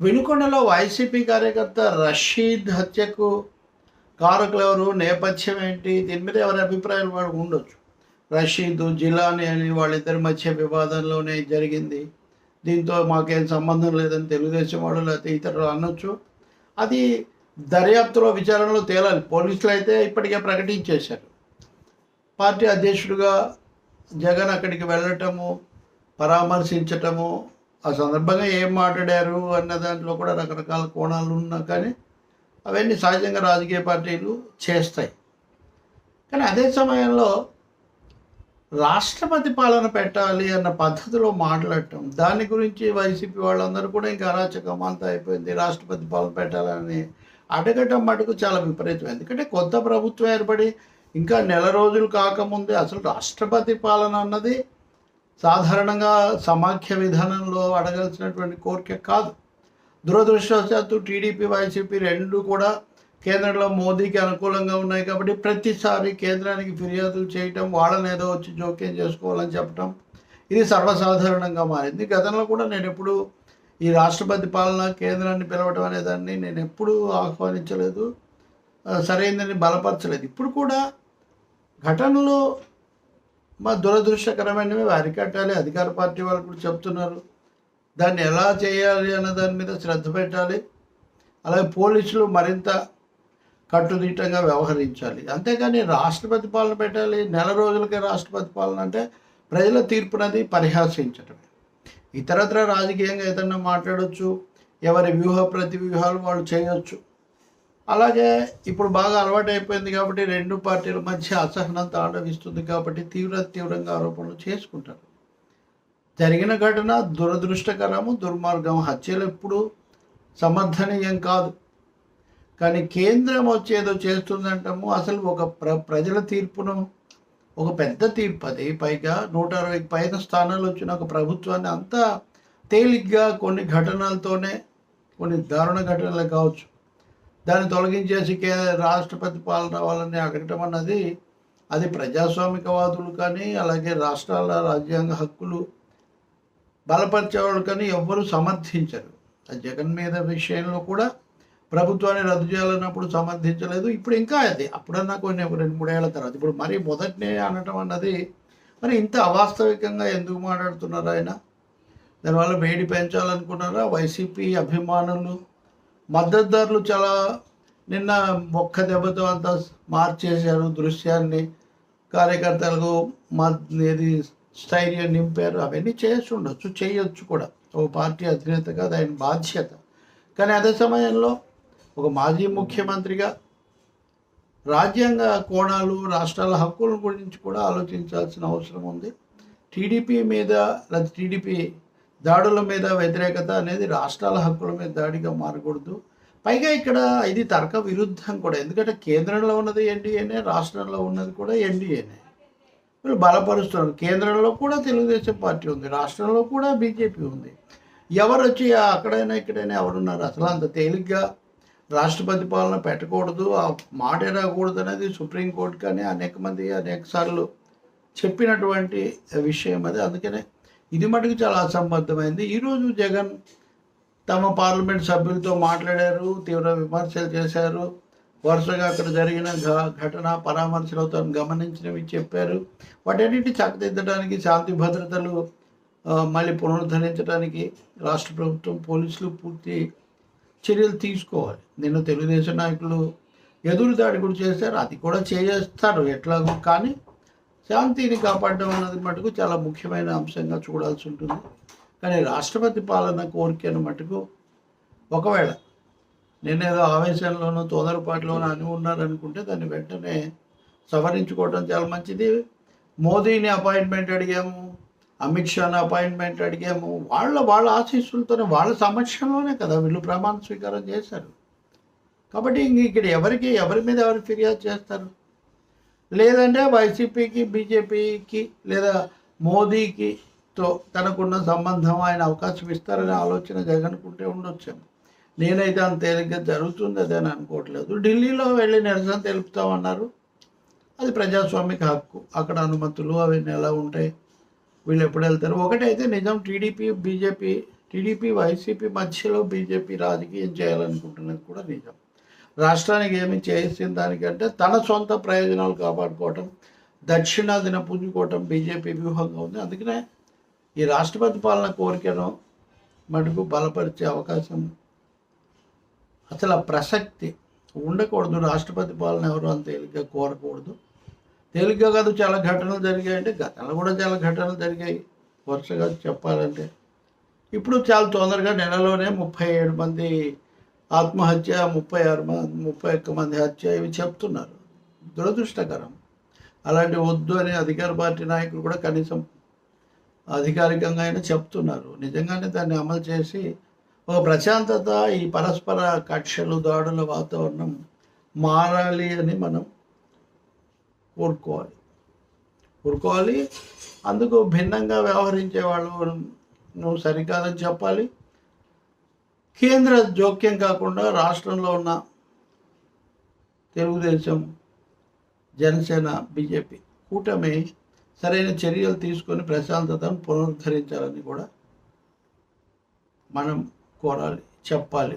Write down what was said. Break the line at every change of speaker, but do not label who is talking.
వినుకొండలో YCP కార్యకర్త రషీద్ హత్యకు కారకులు ఎవరు? నేపథ్యం ఏంటి? దీని మీద ఎవరి అభిప్రాయాలు వాడు ఉండొచ్చు. రషీద్ జిలాని అని వాళ్ళిద్దరి మధ్య వివాదంలోనే జరిగింది. దీంతో మాకేం సంబంధం లేదని తెలుగుదేశం వాళ్ళు లేకపోతే ఇతరులు అనొచ్చు. అది దర్యాప్తులో విచారణలో తేలాలి. పోలీసులు అయితే ఇప్పటికే ప్రకటించేశారు. పార్టీ అధ్యక్షుడిగా జగన్ అక్కడికి వెళ్ళటము పరామర్శించటము ఆ సందర్భంగా ఏం మాట్లాడారు అన్న దాంట్లో కూడా రకరకాల కోణాలు ఉన్నా కానీ అవన్నీ సహజంగా రాజకీయ పార్టీలు చేస్తాయి. కానీ అదే సమయంలో రాష్ట్రపతి పాలన పెట్టాలి అన్న పద్ధతిలో మాట్లాడటం దాని గురించి వైసీపీ వాళ్ళందరూ కూడా ఇంకా అరాచకం అంతా అయిపోయింది. రాష్ట్రపతి పాలన పెట్టాలని అడగటం మటుకు చాలా విపరీతం ఎందుకంటే కొత్త ప్రభుత్వం ఏర్పడి ఇంకా నెల రోజులు కాకముందే అసలు రాష్ట్రపతి పాలన అన్నది సాధారణంగా సమాఖ్య విధానంలో అడగాల్సినటువంటి కోరిక కాదు. దురదృష్టవశాత్తు టీడీపీ వైసీపీ రెండు కూడా కేంద్రంలో మోదీకి అనుకూలంగా ఉన్నాయి కాబట్టి ప్రతిసారి కేంద్రానికి ఫిర్యాదులు చేయటం వాళ్ళని ఏదో వచ్చి జోక్యం చేసుకోవాలని చెప్పటం ఇది సర్వసాధారణంగా మారింది. గతంలో కూడా నేను ఎప్పుడు ఈ రాష్ట్రపతి పాలన కేంద్రాన్ని పిలవటం అనే దాన్ని నేను ఎప్పుడూ ఆహ్వానించలేదు. సరైనదని బలపరచలేదు. ఇప్పుడు కూడా ఘటనలో మా దురదృష్టకరమైనవి అరికట్టాలి అధికార పార్టీ వాళ్ళు కూడా చెప్తున్నారు. దాన్ని ఎలా చేయాలి అన్న దాని మీద శ్రద్ధ పెట్టాలి. అలాగే పోలీసులు మరింత కట్టుదిట్టంగా వ్యవహరించాలి. అంతేగాని రాష్ట్రపతి పాలన పెట్టాలి నెల రోజులకే రాష్ట్రపతి పాలన అంటే ప్రజల తీర్పునది పరిహాసించటమే. ఇతరత్ర రాజకీయంగా ఏదన్నా మాట్లాడవచ్చు ఎవరి వ్యూహ ప్రతి వ్యూహాలు వాళ్ళు చేయొచ్చు. అలాగే ఇప్పుడు బాగా అలవాటు అయిపోయింది కాబట్టి రెండు పార్టీల మధ్య అసహనం తాండవిస్తుంది కాబట్టి తీవ్ర తీవ్రంగా ఆరోపణలు చేసుకుంటారు. జరిగిన ఘటన దురదృష్టకరము దుర్మార్గం హత్యలు ఎప్పుడు సమర్థనీయం కాదు. కానీ కేంద్రం వచ్చేదో చేస్తుందంటాము అసలు ఒక ప్ర ప్రజల తీర్పును ఒక పెద్ద తీర్పు అది. పైగా నూట అరవై పైన స్థానాలు వచ్చిన ఒక ప్రభుత్వాన్ని అంతా తేలిగ్గా కొన్ని ఘటనలతోనే కొన్ని దారుణ ఘటనలు కావచ్చు. దాన్ని తొలగించేసి కే రాష్ట్రపతి పాలన వాళ్ళని అడగటం అన్నది అది ప్రజాస్వామికవాదులు కానీ అలాగే రాష్ట్రాల రాజ్యాంగ హక్కులు బలపరిచేవాళ్ళు కానీ ఎవ్వరూ సమర్థించరు. ఆ జగన్ మీద విషయంలో కూడా ప్రభుత్వాన్ని రద్దు చేయాలన్నప్పుడు సమర్థించలేదు. ఇప్పుడు ఇంకా అది అప్పుడన్నా కొన్ని రెండు మూడేళ్ళ తర్వాత. ఇప్పుడు మరి మొదటినే అనటం అన్నది మరి ఇంత అవాస్తవికంగా ఎందుకు మాట్లాడుతున్నారు ఆయన? దానివల్ల వేడి పెంచాలనుకున్నారా? వైసీపీ అభిమానులు మద్దతుదారులు చాలా నిన్న ఒక్క దెబ్బతో అంతా మార్చేశారు దృశ్యాన్ని. కార్యకర్తలకు మా స్థైర్యం నింపారు. అవన్నీ చేసి ఉండొచ్చు చేయొచ్చు కూడా. ఒక పార్టీ అధినేతగా దాని బాధ్యత. కానీ అదే సమయంలో ఒక మాజీ ముఖ్యమంత్రిగా రాజ్యాంగ కోణాలు రాష్ట్రాల హక్కుల గురించి కూడా ఆలోచించాల్సిన అవసరం ఉంది. టీడీపీ మీద లేదా టీడీపీ దాడుల మీద వ్యతిరేకత అనేది రాష్ట్రాల హక్కుల మీద దాడిగా మారకూడదు. పైగా ఇక్కడ ఇది తర్క విరుద్ధం కూడా. ఎందుకంటే కేంద్రంలో ఉన్నది ఎన్డీఏనే రాష్ట్రంలో ఉన్నది కూడా ఎన్డీఏనే. వీళ్ళు బలపరుస్తున్నారు. కేంద్రంలో కూడా తెలుగుదేశం పార్టీ ఉంది. రాష్ట్రంలో కూడా బీజేపీ ఉంది. ఎవరు వచ్చి అక్కడైనా ఇక్కడైనా ఎవరున్నారు? అసలు అంత తేలిగ్గా రాష్ట్రపతి పాలన పెట్టకూడదు. ఆ మాట రాకూడదు అనేది సుప్రీంకోర్టు కానీ అనేక మంది అనేక సార్లు చెప్పినటువంటి విషయం అది. అందుకనే ఇది మటుకు చాలా అసంబద్ధమైంది. ఈరోజు జగన్ తమ పార్లమెంట్ సభ్యులతో మాట్లాడారు తీవ్ర విమర్శలు చేశారు. వరుసగా అక్కడ జరిగిన ఘ- ఘటన పరామర్శలు తను గమనించినవి చెప్పారు. వాటన్నిటి చక్కదిద్దడానికి శాంతి భద్రతలు మళ్ళీ పునరుద్ధరించడానికి రాష్ట్ర ప్రభుత్వం పోలీసులు పూర్తి చర్యలు తీసుకోవాలి. నిన్న తెలుగుదేశం నాయకులు ఎదురు దాడి కూడా చేశారు. అది కూడా చేస్తారు ఎట్లాగో కానీ శాంతిని కాపాడడం అన్నది మటుకు చాలా ముఖ్యమైన అంశంగా చూడాల్సి ఉంటుంది. కానీ రాష్ట్రపతి పాలన కోరికను మటుకు ఒకవేళ నేనేదో ఆవేశంలోనూ తొందరపాటులోనూ అని ఉన్నారనుకుంటే దాన్ని వెంటనే సవరించుకోవడం చాలా మంచిది. మోదీని అపాయింట్మెంట్ అడిగాము అమిత్ షాని అపాయింట్మెంట్ అడిగాము. వాళ్ళ వాళ్ళ ఆశీస్సులతోనే వాళ్ళ సమక్షంలోనే కదా వీళ్ళు ప్రమాణ స్వీకారం చేశారు. కాబట్టి ఇంక ఇక్కడ ఎవరికి ఎవరి మీద ఎవరు ఫిర్యాదు చేస్తారు? లేదంటే వైసీపీకి బీజేపీకి లేదా మోదీకి తో తనకున్న సంబంధం ఆయన అవకాశం ఇస్తారనే ఆలోచన జగన్కుంటే ఉండొచ్చాము నేనైతే అంత తేలిగ్గా జరుగుతుంది అదే అని అనుకోవట్లేదు. ఢిల్లీలో వెళ్ళి నిరసన తెలుపుతామన్నారు. అది ప్రజాస్వామిక హక్కు. అక్కడ అనుమతులు అవన్నీ ఎలా ఉంటాయి? వీళ్ళు ఎప్పుడు వెళ్తారు? ఒకటైతే నిజం టీడీపీ బీజేపీ టీడీపీ వైసీపీ మధ్యలో బీజేపీ రాజకీయం చేయాలనుకుంటున్నది కూడా నిజం. రాష్ట్రానికి ఏమి చేసిన దానికంటే తన సొంత ప్రయోజనాలు కాపాడుకోవటం దక్షిణాదిన పుంజుకోవటం బీజేపీ వ్యూహంగా ఉంది. అందుకనే ఈ రాష్ట్రపతి పాలన కోరికను మటుకు బలపరిచే అవకాశం అసలు ఆ ప్రసక్తి ఉండకూడదు. రాష్ట్రపతి పాలన ఎవరు అంత తేలిగ్గా కోరకూడదు. తేలిగ్గా కాదు చాలా ఘటనలు జరిగాయంటే గతంలో కూడా చాలా ఘటనలు జరిగాయి. వరుసగా చెప్పాలంటే ఇప్పుడు చాలా తొందరగా నెలలోనే ముప్పై ఏడు మంది ఆత్మహత్య ముప్పై ఆరు మంది ముప్పై ఒక్క మంది హత్య ఇవి చెప్తున్నారు. దురదృష్టకరం. అలాంటి వద్దు అని అధికార పార్టీ నాయకులు కూడా కనీసం అధికారికంగా అయినా చెప్తున్నారు. నిజంగానే దాన్ని అమలు చేసి ఒక ప్రశాంతత ఈ పరస్పర కక్షలు దాడుల వాతావరణం మారాలి అని మనం కోరుకోవాలి. కోరుకోవాలి. అందుకు భిన్నంగా వ్యవహరించే వాళ్ళు నువ్వు సరికాదని చెప్పాలి. కేంద్ర జోక్యం కాకుండా రాష్ట్రంలో ఉన్న తెలుగుదేశం జనసేన బీజేపీ కూటమి సరైన చర్యలు తీసుకొని ప్రశాంతతను పునరుద్ధరించాలని కూడా మనం కోరాలి చెప్పాలి.